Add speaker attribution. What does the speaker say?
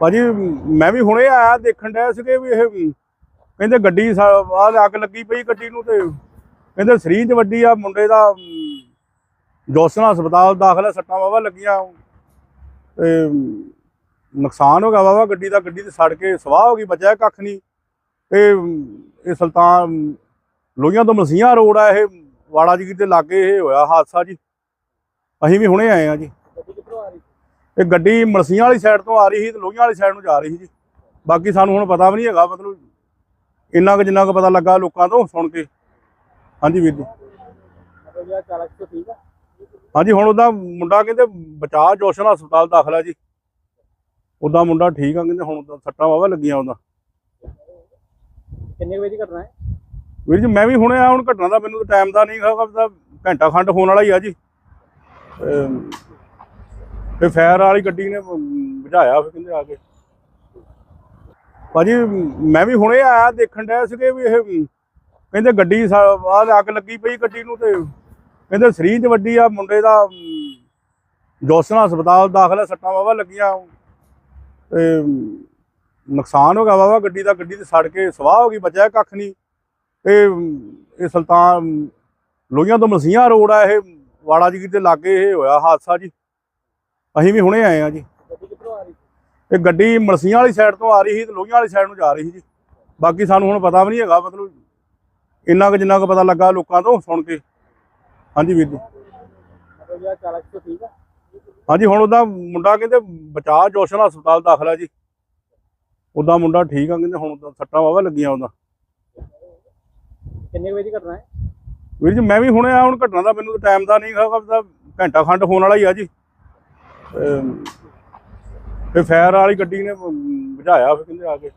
Speaker 1: ਭਾਜੀ ਮੈਂ ਵੀ ਹੁਣੇ ਆਇਆ ਦੇਖਣ ਡਿਆ ਸੀਗੇ ਵੀ ਇਹ ਕਹਿੰਦੇ ਗੱਡੀ ਆ ਅੱਗ ਲੱਗੀ ਪਈ ਗੱਡੀ ਨੂੰ ਤੇ ਕਹਿੰਦੇ ਸਰੀਰ 'ਚ ਵੱਡੀ ਆ ਮੁੰਡੇ ਦਾ ਅਮ, ਜੋਸਨਾ ਹਸਪਤਾਲ ਦਾਖਲ ਹੈ ਸੱਟਾਂ ਵਾਵਾ ਲੱਗੀਆਂ। ਤੇ ਨੁਕਸਾਨ ਹੋ ਗਿਆ ਵਾਵਾ ਗੱਡੀ ਦਾ ਗੱਡੀ ਤੇ ਸੜ ਕੇ ਸਵਾਹ ਹੋ ਗਈ ਬਚਿਆ ਕੱਖ ਨਹੀਂ। ਤੇ ਇਹ ਸੁਲਤਾਨ ਲੋਹੀਆਂ ਤੋਂ ਮਸੀਆਂ ਰੋਡ ਆ ਇਹ ਵਾੜਾ ਜੀ ਦੇ ਲਾਗੇ ਇਹ ਹੋਇਆ ਹਾਦਸਾ ਜੀ। ਅਸੀਂ ਵੀ ਹੁਣੇ ਆਏ ਆ ਜੀ। ਇਹ ਗੱਡੀ ਮਲਸੀਆਂ ਵਾਲੀ ਸਾਈਡ ਤੋਂ ਆ ਰਹੀ ਸੀ ਤੇ ਲੋਹੀਆਂ ਵਾਲੀ ਸਾਈਡ ਨੂੰ ਜਾ ਰਹੀ ਸੀ ਜੀ। ਬਾਕੀ ਸਾਨੂੰ ਹੁਣ ਪਤਾ ਵੀ ਨਹੀਂ ਹੈਗਾ ਮਤਲਬ ਇੰਨਾ ਕੁ ਜਿੰਨਾ ਕੁ ਪਤਾ ਲੱਗਾ ਲੋਕਾਂ ਤੋਂ ਸੁਣ ਕੇ। ਹਾਂਜੀ ਵੀਰ ਜੀ।
Speaker 2: ਤੋਂ
Speaker 1: ਹਾਂਜੀ ਹੁਣ ਉਹਦਾ ਮੁੰਡਾ ਕਹਿੰਦੇ ਬਚਾ ਜੋਸ਼ਨ ਹਸਪਤਾਲ ਦਾਖਲ ਹੈ ਜੀ। ਉਹਦਾ ਮੁੰਡਾ ਠੀਕ ਆ ਕਹਿੰਦੇ ਹੁਣ ਉਹਦਾ ਸੱਟਾਂ ਵਾਵਾ ਲੱਗੀਆਂ ਉਹਦਾ।
Speaker 2: ਕਿੰਨੇ ਵਜੇ ਦੀ ਘਟਨਾ ਹੈ?
Speaker 1: ਵੀਰ ਜੀ ਮੈਂ ਵੀ ਹੁਣੇ ਆ ਹੁਣ ਘਟਨਾ ਦਾ ਮੈਨੂੰ ਟਾਈਮ ਦਾ ਨਹੀਂ ਹੈਗਾ ਤਾਂ ਘੰਟਾ ਖੰਡ ਹੋਣ ਵਾਲਾ ਹੀ ਆ ਜੀ। ਤੇ ਫਾਇਰ ਵਾਲੀ ਗੱਡੀ ਨੇ ਅਮ, ਬੁਝਾਇਆ ਫਿਰ ਕਹਿੰਦੇ ਆ ਕੇ। ਭਾਜੀ ਮੈਂ ਵੀ ਹੁਣੇ ਆਇਆ ਦੇਖਣ ਡਿਆ ਸੀਗੇ ਵੀ ਇਹ ਕਹਿੰਦੇ ਗੱਡੀ ਆ ਅੱਗ ਲੱਗੀ ਪਈ ਗੱਡੀ ਨੂੰ ਤੇ ਕਹਿੰਦੇ ਸਰੀਰ 'ਚ ਵੱਡੀ ਆ ਮੁੰਡੇ ਦਾ ਅਮ, ਜੋਸਨਾ ਹਸਪਤਾਲ ਦਾਖਲ ਹੈ ਸੱਟਾਂ ਵਾਵਾ ਲੱਗੀਆਂ। ਤੇ ਨੁਕਸਾਨ ਹੋ ਗਿਆ ਵਾਵਾ ਗੱਡੀ ਦਾ ਗੱਡੀ ਤੇ ਸੜ ਕੇ ਸਵਾਹ ਹੋ ਗਈ ਬਚਿਆ ਕੱਖ ਨਹੀਂ। ਤੇ ਇਹ ਸੁਲਤਾਨ ਲੋਹੀਆਂ ਤੋਂ ਮਸੀਆਂ ਰੋਡ ਆ ਇਹ ਵਾੜਾ ਜੀ ਦੇ ਲਾਗੇ ਇਹ ਹੋਇਆ ਹਾਦਸਾ ਜੀ। ਅਸੀਂ ਵੀ ਹੁਣੇ ਆਏ ਆ ਜੀ ਇਹ ਗੱਡੀ ਮਲਸੀਆਂ ਵਾਲੀ ਸਾਈਡ ਤੋਂ ਆ ਰਹੀ ਸੀ ਤੇ ਲੋਹੀਆਂ ਵਾਲੀ ਸਾਈਡ ਨੂੰ ਜਾ ਰਹੀ ਸੀ। ਜੀ ਬਾਕੀ ਸਾਨੂੰ ਹੁਣ ਪਤਾ ਵੀ ਨਹੀਂ ਹੈਗਾ ਮਤਲਬ ਇੰਨਾ ਕੁ ਜਿੰਨਾ ਕੁ ਪਤਾ ਲੱਗਾ ਲੋਕਾਂ ਤੋਂ ਸੁਣ ਕੇ। ਹਾਂਜੀ ਵੀਰ ਜੀ।
Speaker 2: ਤੋਂ
Speaker 1: ਹਾਂਜੀ ਹੁਣ ਉਹਦਾ ਮੁੰਡਾ ਕਹਿੰਦੇ ਬਚਾ ਜੋਸ਼ਨ ਹਸਪਤਾਲ ਦਾਖਲ ਹੈ ਜੀ। ਉਹਦਾ ਮੁੰਡਾ ਠੀਕ ਆ ਕਹਿੰਦੇ ਹੁਣ ਉਹਦਾ ਸੱਟਾਂ ਵਾਵਾ ਲੱਗੀਆਂ ਉਹਦਾ।
Speaker 2: ਕਿੰਨੇ ਵਜੇ ਦੀ ਘਟਨਾ ਹੈ?
Speaker 1: ਵੀਰ ਜੀ ਮੈਂ ਵੀ ਹੁਣੇ ਆ ਹੁਣ ਘਟਨਾ ਦਾ ਮੈਨੂੰ ਟਾਈਮ ਦਾ ਨਹੀਂ ਹੈਗਾ ਤਾਂ ਘੰਟਾ ਖੰਡ ਹੋਣ ਵਾਲਾ ਹੀ ਆ ਜੀ। ਫਿਰ ਤੇ ਫਾਇਰ ਵਾਲੀ ਗੱਡੀ ਨੇ ਅਮ, ਬੁਝਾਇਆ ਫਿਰ ਕਹਿੰਦੇ ਆ ਕੇ?